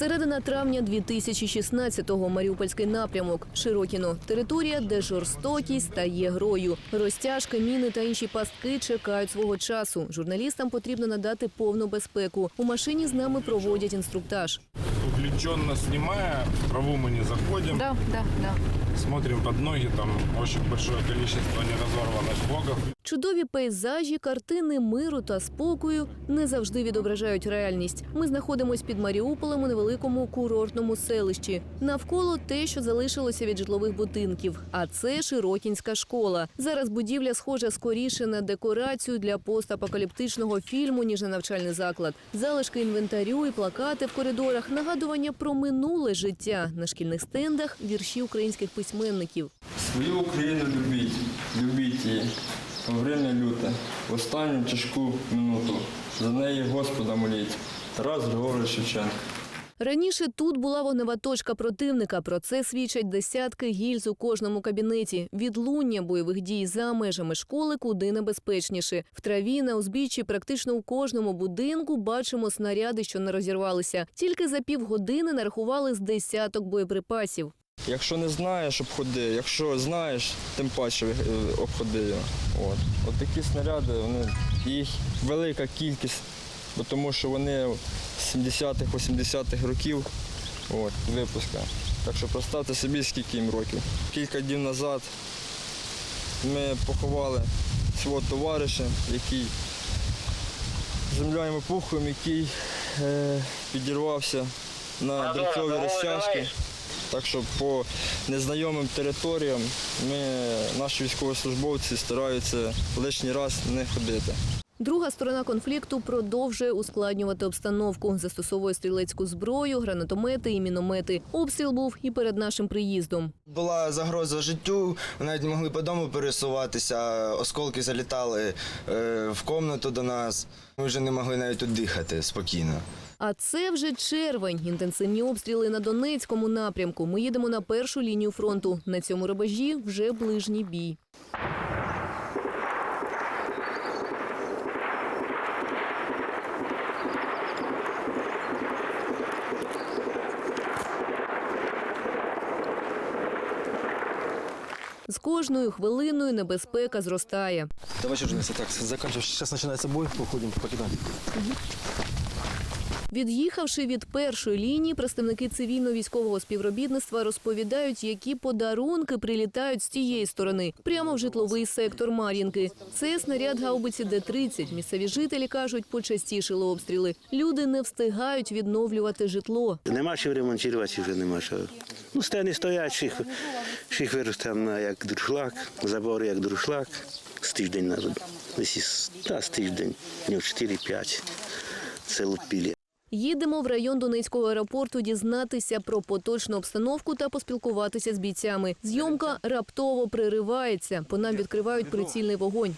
Середина травня 2016-го. Маріупольський напрямок. Широкіно. Територія, де жорстокість стає грою. Розтяжки, міни та інші пастки чекають свого часу. Журналістам потрібно надати повну безпеку. У машині з нами проводять інструктаж. Увлеченно снимая, в траву мы не заходим, Да, да, да. смотрим под ноги, там очень большое количество неразорванных блоков. Чудові пейзажі, картини миру та спокою не завжди відображають реальність. Ми знаходимось під Маріуполем у невеликому курортному селищі. Навколо те, що залишилося від житлових будинків. А це Широкінська школа. Зараз будівля схожа скоріше на декорацію для постапокаліптичного фільму, ніж на навчальний заклад. Залишки інвентарю і плакати в коридорах, нагадування про минуле життя на шкільних стендах, вірші українських письменників. Свою Україну любіть, любіть її. Время люте, в останню тяжку минуту. За неї Господа моліть. Тарас Григорович Шевченко. Раніше тут була вогнева точка противника. Про це свідчать десятки гільз у кожному кабінеті. Відлуння бойових дій за межами школи куди небезпечніше. В траві на узбіччі практично у кожному будинку бачимо снаряди, що не розірвалися. Тільки за півгодини нарахували з десяток боєприпасів. Якщо не знаєш, обходи. Якщо знаєш, тим паче е, обходи його. От. От такі снаряди, вони, їх велика кількість, бо тому що вони з 70-х, 80-х років от, випуска. Так що представте собі, скільки їм років. Кілька днів назад ми поховали свого товариша, який земляним пухом, який е, підірвався на дротові розтяжки. Так що по незнайомим територіям ми, наші військовослужбовці стараються лишній раз не ходити. Друга сторона конфлікту продовжує ускладнювати обстановку. Застосовує стрілецьку зброю, гранатомети і міномети. Обстріл був і перед нашим приїздом. Була загроза життю, навіть не могли по дому пересуватися, осколки залітали е, в комнату до нас. Ми вже не могли навіть тут дихати спокійно. А це вже червень. Інтенсивні обстріли на Донецькому напрямку. Ми їдемо на першу лінію фронту. На цьому рубежі вже ближній бій. З кожною хвилиною небезпека зростає. Давай, журналисты, так, заканчиваем. Сейчас начинается бой, уходим, покидаем. Від'їхавши від першої лінії, представники цивільно-військового співробітництва розповідають, які подарунки прилітають з тієї сторони, прямо в житловий сектор Мар'їнки. Це снаряд гаубиці Д-30. Місцеві жителі кажуть, почастішили обстріли. Люди не встигають відновлювати житло. Нема що ремонтувати вже нема що. Ну, стени стоять, ших виростав на як друшлак, забори як друшлак. З тиждень на десь та, з тиждень, днів 4-5. Це лупілі. Їдемо в район Донецького аеропорту дізнатися про поточну обстановку та поспілкуватися з бійцями. Зйомка раптово приривається. По нам відкривають прицільний вогонь.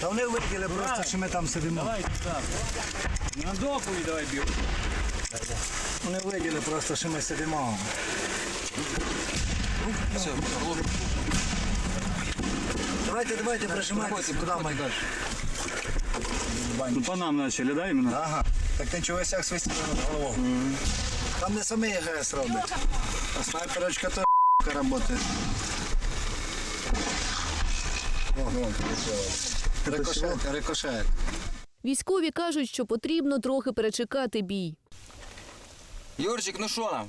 Та вони виділи просто, що ми там сидимо. Давай, так. На доповідь давай б'ю. Вони виділи просто, що ми сидимо. Давайте, давайте, прижимайтеся, куди ми далі? Ну, по нам начали, да, именно? Ага. Так ти чого як свистіли над головою? Там не самий ГС робить. А снайперочка то працює. Рикошет, рикошет. Військові кажуть, що потрібно трохи перечекати бій. Юрчик, ну що нам?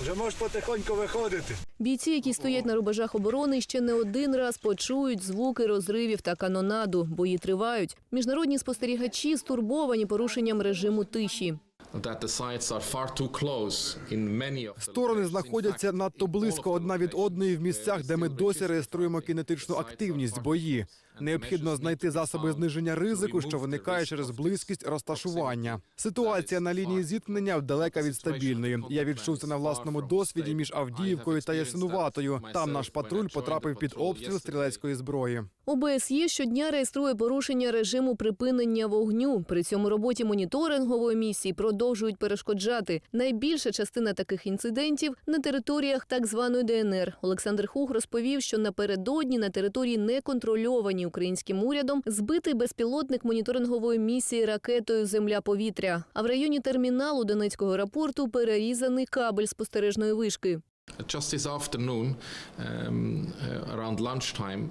Вже можеш потихоньку виходити. Бійці, які стоять на рубежах оборони, ще не один раз почують звуки розривів та канонаду. Бої тривають. Міжнародні спостерігачі стурбовані порушенням режиму тиші. Сторони знаходяться надто близько одна від одної в місцях, де ми досі реєструємо кінетичну активність бої. Необхідно знайти засоби зниження ризику, що виникає через близькість розташування. Ситуація на лінії зіткнення далека від стабільної. Я відчув це на власному досвіді між Авдіївкою та Ясинуватою. Там наш патруль потрапив під обстріл стрілецької зброї. ОБСЄ щодня реєструє порушення режиму припинення вогню. При цьому роботі моніторингової місії продовжують перешкоджати. Найбільша частина таких інцидентів на територіях так званої ДНР. Олександр Хух розповів, що напередодні на території неконтрольованій українським урядом збитий безпілотник моніторингової місії ракетою Земля-повітря. А в районі терміналу Донецького аеропорту перерізаний кабель спостережної вишки. Just this afternoon, um, uh, around lunchtime,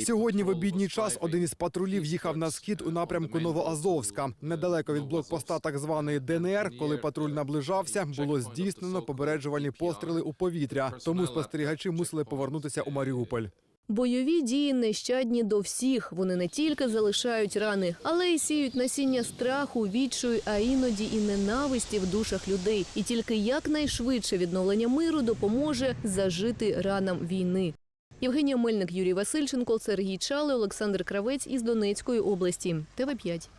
Сьогодні в обідній час один із патрулів їхав на схід у напрямку Новоазовська. Недалеко від блокпоста так званої ДНР, коли патруль наближався, було здійснено попереджувальні постріли у повітря. Тому спостерігачі мусили повернутися у Маріуполь. Бойові дії нещадні до всіх. Вони не тільки залишають рани, але й сіють насіння страху, відчую, а іноді і ненависті в душах людей. І тільки якнайшвидше відновлення миру допоможе зажити ранам війни. Євгенія Мельник, Юрій Васильченко, Сергій Чали, Олександр Кравець із Донецької області. ТВ 5